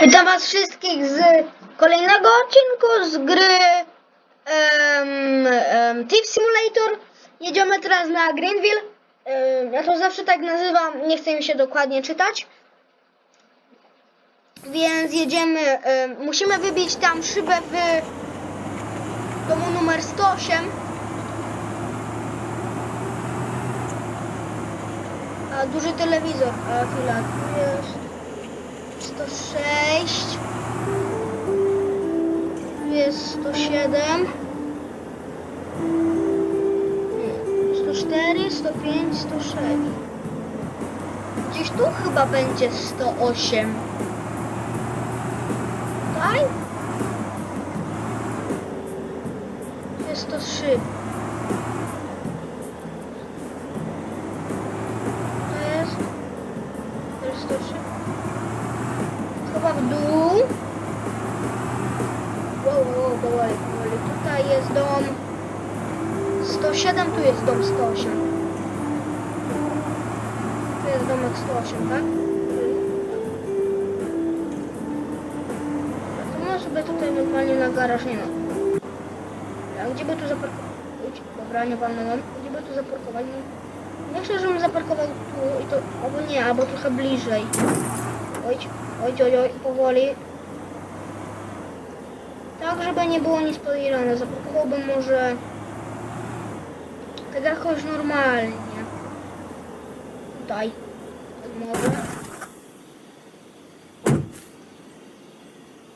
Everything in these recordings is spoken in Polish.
Witam was wszystkich z kolejnego odcinku z gry em, em, Thief Simulator. Jedziemy teraz na Greenville. Em, ja to zawsze tak nazywam, nie chcę mi się dokładnie czytać. Więc jedziemy, em, musimy wybić tam szybę w domu numer 108. A duży telewizor, a chwila, tu jest 106 tu jest 107 nie, 104, 105, 106 Gdzieś tu chyba będzie 108 Tutaj? Tu jest 103 107, tu jest dom 108. Tu jest domek 108, tak? To może sobie tutaj normalnie na garaż, nie no. A gdzie by tu zaparkować? Dobra, nie pamiętam. Gdzie by tu zaparkować? Nie chcę, żebym zaparkował tu i to, albo nie, albo trochę bliżej. Oj, oj, oj, oj, powoli. Tak, żeby nie było nic podejrzane. Zaparkowałbym może tak jakoś normalnie. Tutaj.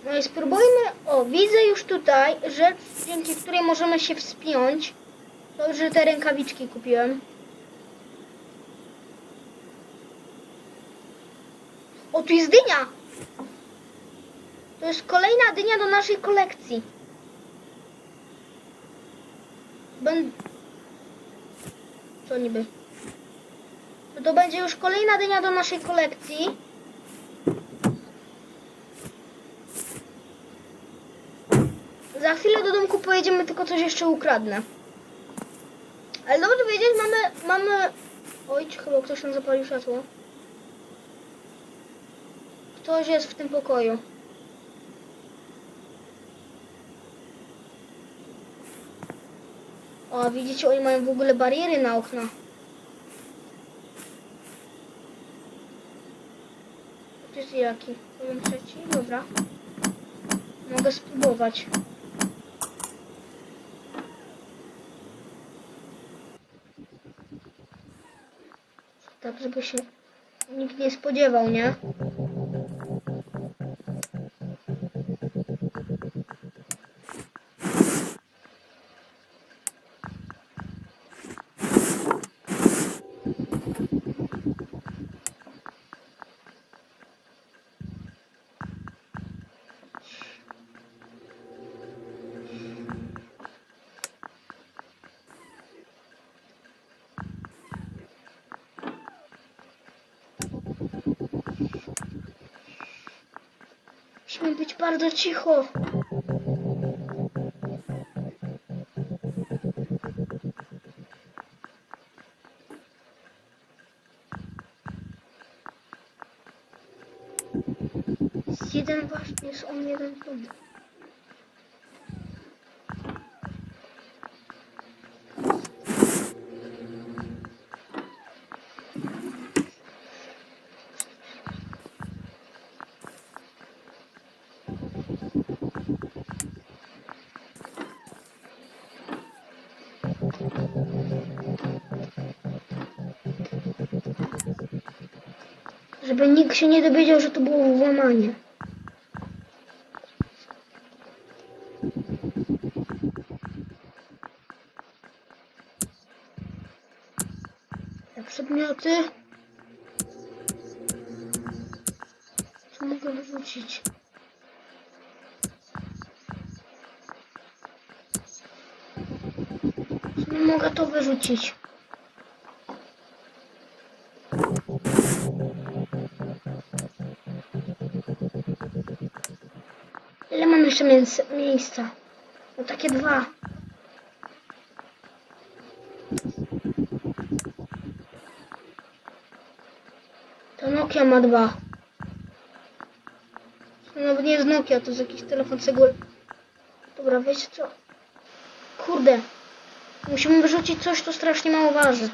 No i spróbujmy. O, widzę już tutaj rzecz, dzięki której możemy się wspiąć. To że te rękawiczki kupiłem. O, tu jest dynia! To jest kolejna dynia do naszej kolekcji. Będę... Co niby? To, to będzie już kolejna dynia do naszej kolekcji. Za chwilę do domku pojedziemy, tylko coś jeszcze ukradnę. Ale dobrze wiedzieć, mamy... mamy... Oj, chyba ktoś nam zapalił światło. Ktoś jest w tym pokoju. O, widzicie, oni mają w ogóle bariery na okna. To jest jaki? Poziom trzeci? Dobra. Mogę spróbować. Tak, żeby się nikt nie spodziewał, nie? Być bardzo cicho. Jeden właśnie, jest on jeden w Żeby nikt się nie dowiedział, że to było włamanie. Przedmioty. Co mogę wyrzucić? Nie mogę to wyrzucić. Mam jeszcze mięs- miejsca? No takie dwa. To Nokia ma dwa. To nawet nie jest Nokia, to jest jakiś telefon cegul. Dobra, wiecie co? Kurde. Musimy wyrzucić coś, co strasznie mało waży.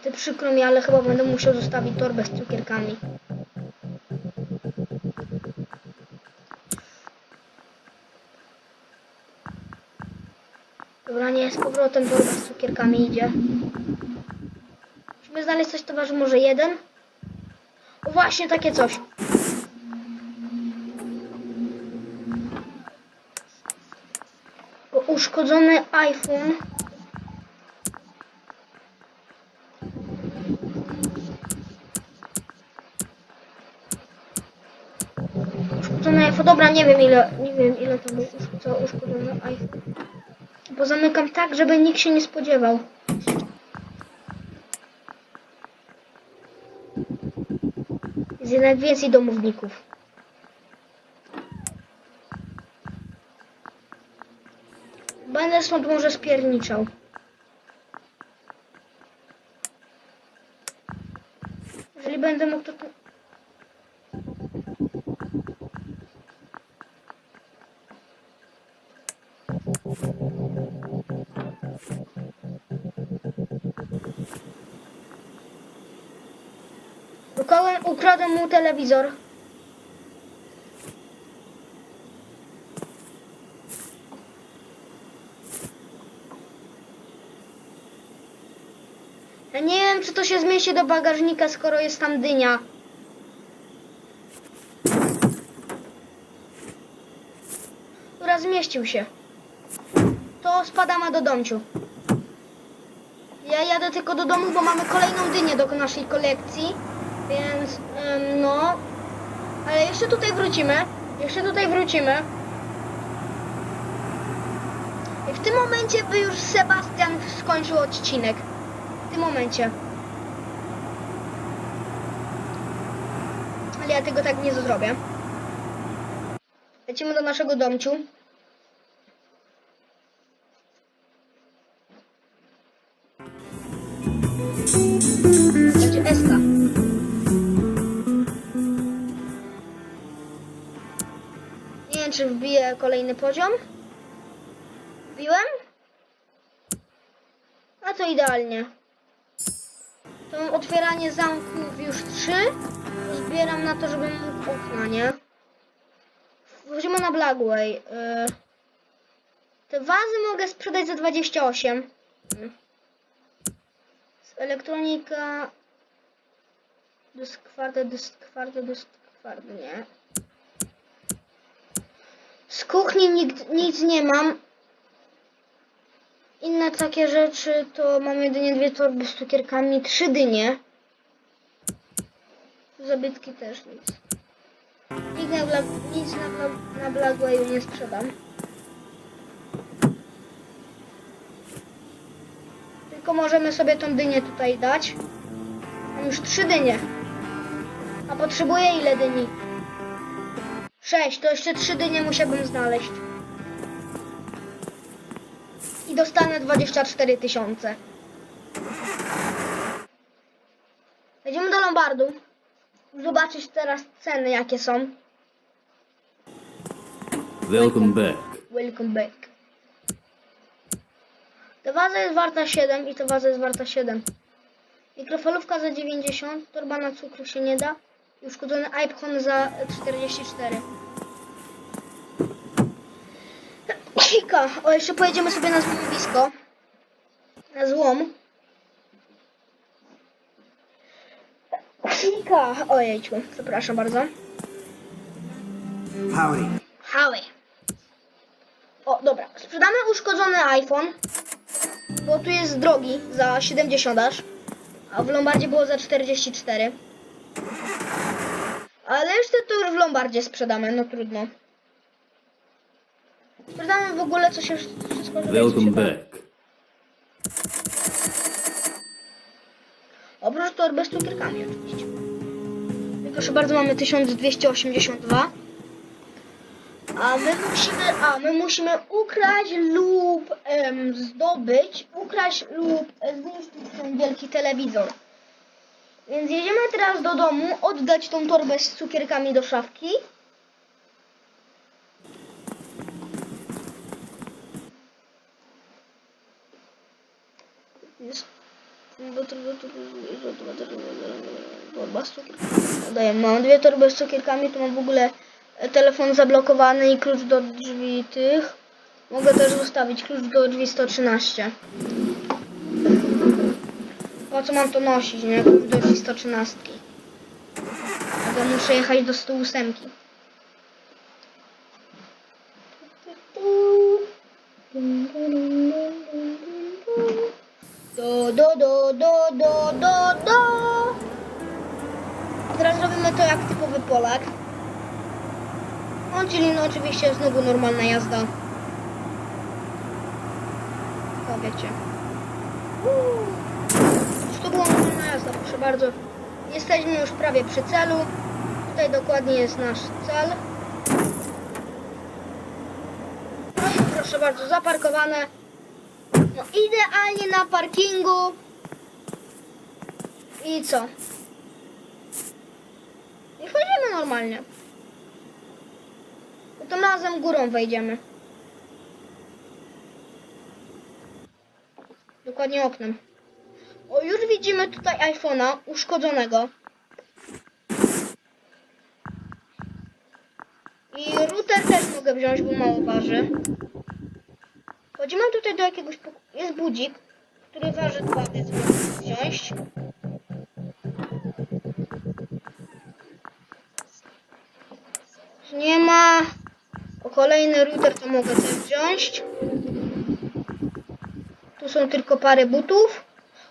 Niestety przykro mi, ale chyba będę musiał zostawić torbę z cukierkami. Dobra, nie, z powrotem torba z cukierkami idzie. Musimy znaleźć coś, to waży może jeden. O właśnie, takie coś. Uszkodzony iPhone. Dobra, nie wiem ile, nie wiem ile to był uszko- uszkodzony iPhone. Bo zamykam tak, żeby nikt się nie spodziewał. Jest jednak więcej domowników. Będę stąd może spierniczał. Telewizor. Ja nie wiem, czy to się zmieści do bagażnika, skoro jest tam dynia. Dobra, zmieścił się. To spadamy do domciu. Ja jadę tylko do domu, bo mamy kolejną dynię do naszej kolekcji. Więc, no. Ale jeszcze tutaj wrócimy. Jeszcze tutaj wrócimy. I w tym momencie by już Sebastian skończył odcinek. W tym momencie. Ale ja tego tak nie zrobię. Lecimy do naszego domciu. Będzie Eska. Czy wbiję kolejny poziom. Wbiłem? A to idealnie. To otwieranie zamków już trzy. Zbieram na to, żebym mógł okna, nie? Wchodzimy na Blackway. Yy. Te wazy mogę sprzedać za 28. Hmm. Z elektronika... Dyskwarta, dyskwarta, dyskwarta, nie. Z kuchni nikt, nic nie mam. Inne takie rzeczy to mam jedynie dwie torby z cukierkami, trzy dynie. Zabytki też nic. Nic na, Bla, nic na, na Blackwayu nie sprzedam. Tylko możemy sobie tą dynię tutaj dać. Mam już trzy dynie. A potrzebuję ile dyni? Sześć, to jeszcze trzy dynie musiałbym znaleźć. I dostanę 24 tysiące. Jedziemy do Lombardu. Zobaczyć teraz ceny jakie są. Welcome back. Welcome back. Ta waza jest warta 7 i ta waza jest warta 7. Mikrofalówka za 90, torba na cukru się nie da. I uszkodzony iPhone za 44. Kika. O, jeszcze pojedziemy sobie na złomowisko. Na złom. Kika. Ojejciu, przepraszam bardzo. Howdy. Howie. O, dobra. Sprzedamy uszkodzony iPhone, bo tu jest drogi za 70 aż, a w Lombardzie było za 44. Ale jeszcze to już w Lombardzie sprzedamy, no trudno. Sprzedamy w ogóle coś już wszystko, żeby Welcome back. Oprócz torby z cukierkami oczywiście. I proszę bardzo, mamy 1282. A my musimy, a my musimy ukraść lub em, zdobyć, ukraść lub e, zniszczyć ten wielki telewizor. Więc jedziemy teraz do domu, oddać tą torbę z cukierkami do szafki. Mam dwie torby z cukierkami, tu mam w ogóle telefon zablokowany i klucz do drzwi tych. Mogę też zostawić klucz do drzwi 113. Po co mam to nosić, nie? Klucz do drzwi 113. Dlatego muszę jechać do 108. to jak typowy Polak. No, czyli no oczywiście znowu normalna jazda. O, wiecie. Uuu. To była normalna jazda, proszę bardzo. Jesteśmy już prawie przy celu. Tutaj dokładnie jest nasz cel. No i proszę bardzo, zaparkowane. No idealnie na parkingu. I co? Wchodzimy normalnie. No Tym razem górą wejdziemy. Dokładnie oknem. O, już widzimy tutaj iPhone'a uszkodzonego. I router też mogę wziąć, bo mało waży. Chodzimy tutaj do jakiegoś. Jest budzik, który waży dwa, więc wziąć. Nie ma. O, kolejny router to mogę też wziąć. Tu są tylko parę butów.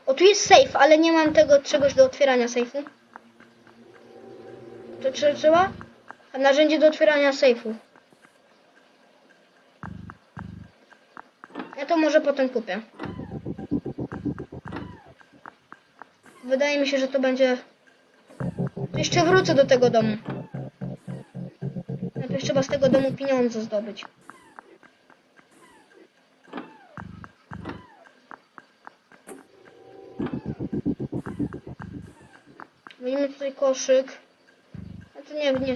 O, tu jest safe, ale nie mam tego czegoś do otwierania safe'u. To trze- trzeba? A narzędzie do otwierania safe'u. Ja to może potem kupię. Wydaje mi się, że to będzie... Jeszcze wrócę do tego domu. Trzeba z tego domu pieniądze zdobyć. Widzimy tutaj koszyk. A to nie, nie.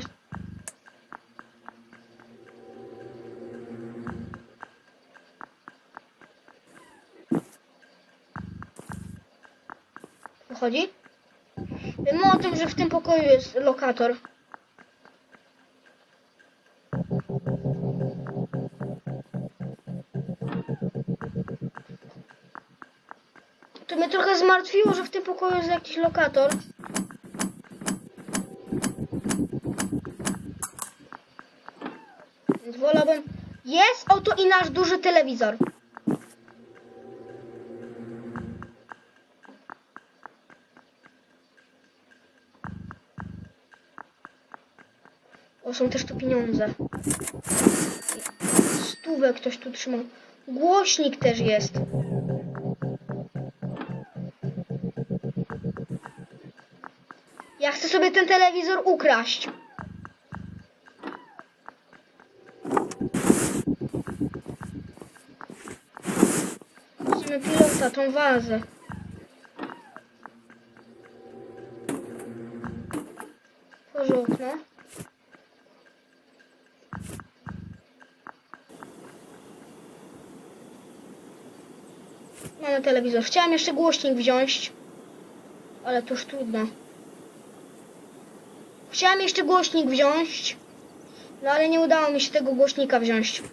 Wychodzi? Wiemy o tym, że w tym pokoju jest lokator. To mnie trochę zmartwiło, że w tym pokoju jest jakiś lokator. Więc wolałbym... Jest oto i nasz duży telewizor. O, są też tu pieniądze. Stówę ktoś tu trzymał. Głośnik też jest. Sobie ten telewizor ukraść. Musimy pilota, tą wazę. Otworzę okno. Mamy telewizor. Chciałam jeszcze głośnik wziąć, ale to już trudno. Chciałam jeszcze głośnik wziąć, no ale nie udało mi się tego głośnika wziąć.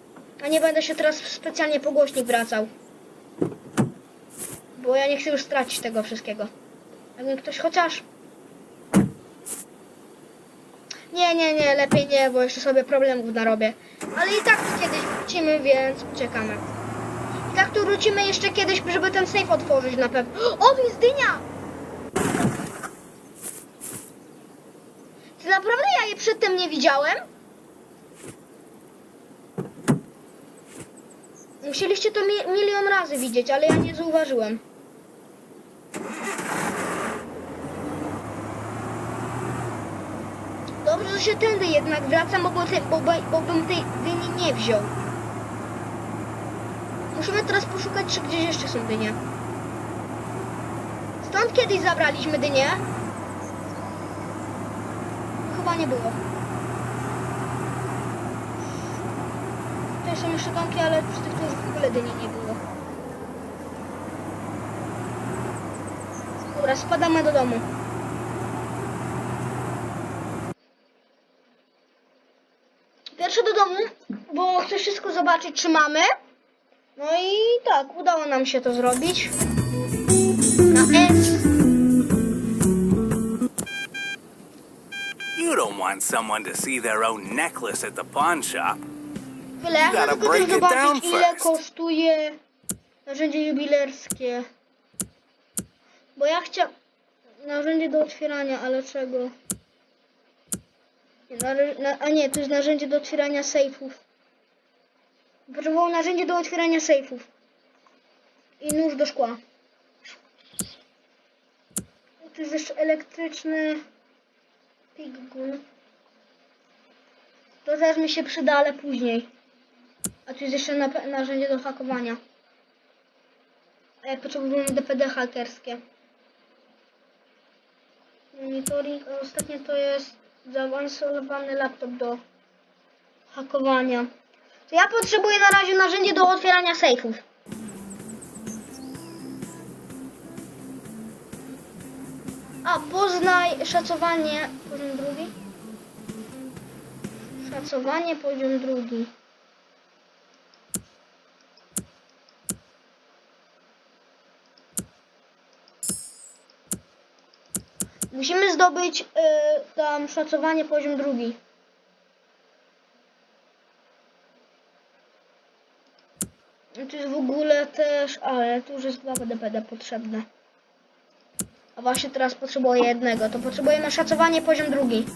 A nie będę się teraz specjalnie po głośnik wracał. Bo ja nie chcę już stracić tego wszystkiego. Jakby ktoś chociaż... Nie, nie, nie, lepiej nie, bo jeszcze sobie problemów narobię. Ale i tak tu kiedyś wrócimy, więc czekamy. I tak tu wrócimy jeszcze kiedyś, żeby ten safe otworzyć na pewno. O, jest dynia! Czy naprawdę ja je przedtem nie widziałem? Musieliście to mi milion razy widzieć, ale ja nie zauważyłem. Dobrze, że się tędy jednak wracam, bo, bo, bo, bym tej dyni nie wziął. Musimy teraz poszukać, czy gdzieś jeszcze są dynie. Stąd kiedyś zabraliśmy dynię. hakowanie było. Tutaj są jeszcze domki, ale przy tych to już w ogóle dyni nie było. Dobra, spadamy do domu. Pierwszy do domu, bo chcę wszystko zobaczyć, czy mamy. No i tak, udało nam się to zrobić. Na S. want someone to see their own necklace at the pawn shop. Tyle, You gotta tylko break down zobaczyć ile first. kosztuje narzędzie jubilerskie. Bo ja chciałam narzędzie do otwierania, ale czego? Nie, narze- na, a nie, to jest narzędzie do otwierania sejfów. Potrzebował narzędzie do otwierania sejfów. I nóż do szkła. Tu jest jeszcze elektryczny To też mi się przyda, ale później. A tu jest jeszcze na, narzędzie do hakowania. A jak potrzebujemy DPD hakerskie. Monitoring, a ostatnie to jest zaawansowany laptop do hakowania. To ja potrzebuję na razie narzędzie do otwierania sejfów. A, poznaj szacowanie poziom drugi. Szacowanie poziom drugi. Musimy zdobyć y, tam szacowanie poziom drugi. Tu jest w ogóle też, ale tu już jest dwa DPD potrzebne. A właśnie teraz potrzebuję jednego. To potrzebujemy szacowanie poziom drugi.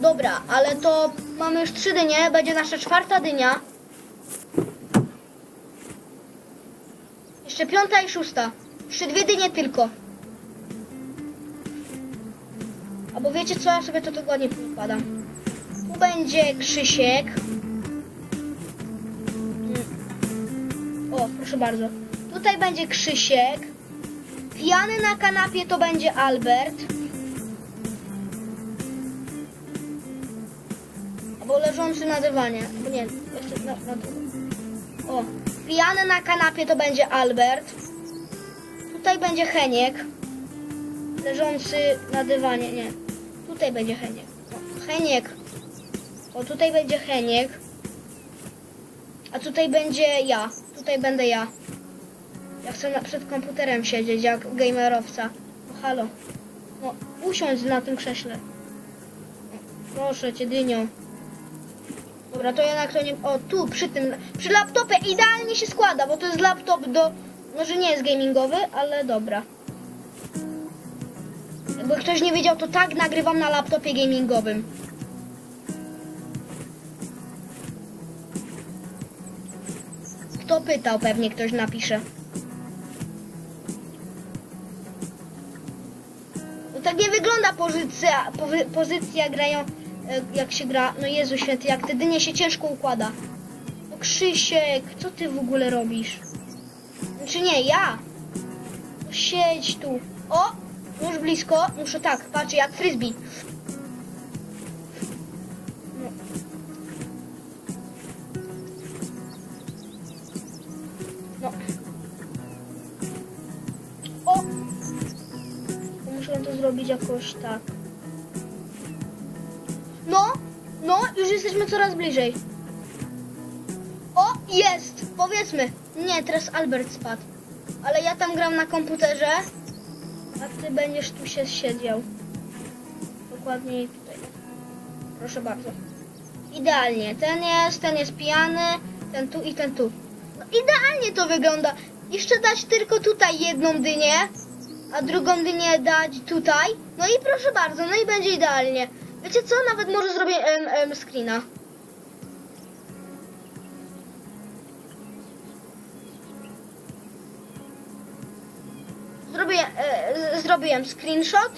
Dobra, ale to mamy już trzy dynie, będzie nasza czwarta dynia. Jeszcze piąta i szósta. Jeszcze dwie dynie tylko. Albo wiecie co, ja sobie to tygodnie układam. Tu będzie Krzysiek. O, proszę bardzo. Tutaj będzie Krzysiek. Pijany na kanapie to będzie Albert. Albo leżący na dywanie. Nie, jeszcze na, na. O, pijany na kanapie to będzie Albert. Tutaj będzie Heniek. Leżący na dywanie, nie. Tutaj będzie Heniek. O, Heniek. O, tutaj będzie Heniek. A tutaj będzie ja. Tutaj będę ja. Ja chcę na, przed komputerem siedzieć jak gamerowca. No halo. No, usiądź na tym krześle. O, proszę cię, dynio. Dobra, to jednak to nie... O, tu, przy tym, przy laptopie idealnie się składa, bo to jest laptop do... Może nie jest gamingowy, ale dobra. Jakby ktoś nie wiedział, to tak nagrywam na laptopie gamingowym. Kto pytał, pewnie ktoś napisze. Pozycja, powy- pozycja grają, e, jak się gra. No Jezu święty, jak te dynie się ciężko układa. No Krzysiek, co ty w ogóle robisz? Znaczy nie, ja. No siedź tu. O, już blisko. Muszę tak, patrzę jak frisbee. To zrobić jakoś tak. No, no, już jesteśmy coraz bliżej. O, jest! Powiedzmy. Nie, teraz Albert spadł. Ale ja tam gram na komputerze, a ty będziesz tu się siedział. Dokładniej tutaj. Proszę bardzo. Idealnie. Ten jest, ten jest pijany, ten tu i ten tu. No, idealnie to wygląda. Jeszcze dać tylko tutaj jedną dynię, a drugą dynię dać tutaj. No i proszę bardzo, no i będzie idealnie. Wiecie co? Nawet może zrobię em, em, screena. Zrobię, e, zrobiłem screenshot.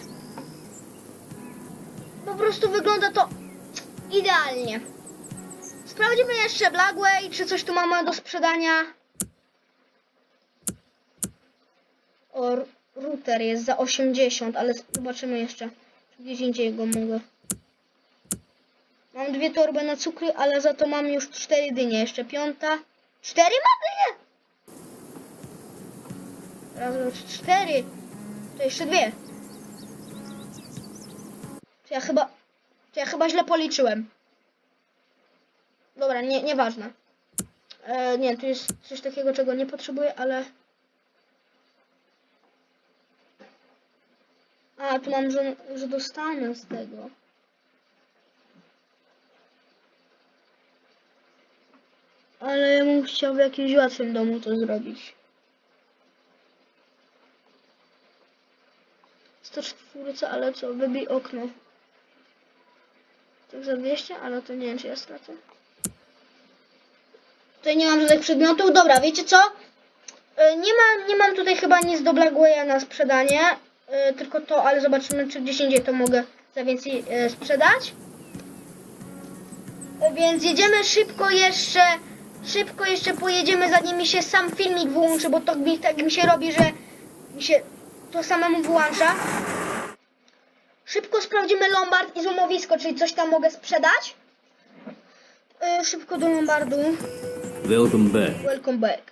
Po prostu wygląda to idealnie. Sprawdzimy jeszcze Blackway, czy coś tu mamy do sprzedania. O, jest za 80, ale zobaczymy jeszcze. Gdzieś indziej go mogę. Mam dwie torby na cukry, ale za to mam już cztery dynie. Jeszcze piąta. Cztery mam dynie! Raz, dwa, cztery. To jeszcze dwie. To ja chyba... Ja chyba źle policzyłem. Dobra, nie, nieważne. E, nie, tu jest coś takiego, czego nie potrzebuję, ale... A, tu mam, że, że dostanę z tego. Ale ja bym chciał w jakimś łatwym domu to zrobić. 104, ale co, wybij okno. Tak za 200, ale to nie wiem, czy ja stracę. Tutaj nie mam żadnych przedmiotów. Dobra, wiecie co? E, Nie mam, nie mam tutaj chyba nic do Blackwaya na sprzedanie. E, Tylko to, ale zobaczymy, czy gdzieś indziej to mogę za więcej e, sprzedać. E, Więc jedziemy szybko jeszcze. Szybko jeszcze pojedziemy, zanim mi się sam filmik wyłączy, bo to mi, tak mi się robi, że mi się to samemu wyłącza. Szybko sprawdzimy Lombard i złomowisko, czyli coś tam mogę sprzedać. E, Szybko do Lombardu. Welcome back. Welcome back.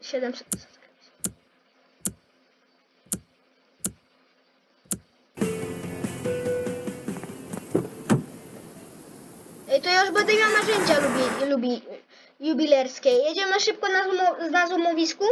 700. To ja już będę miał narzędzia lubi, lubi, jubilerskie. Jedziemy szybko na, na złomowisku.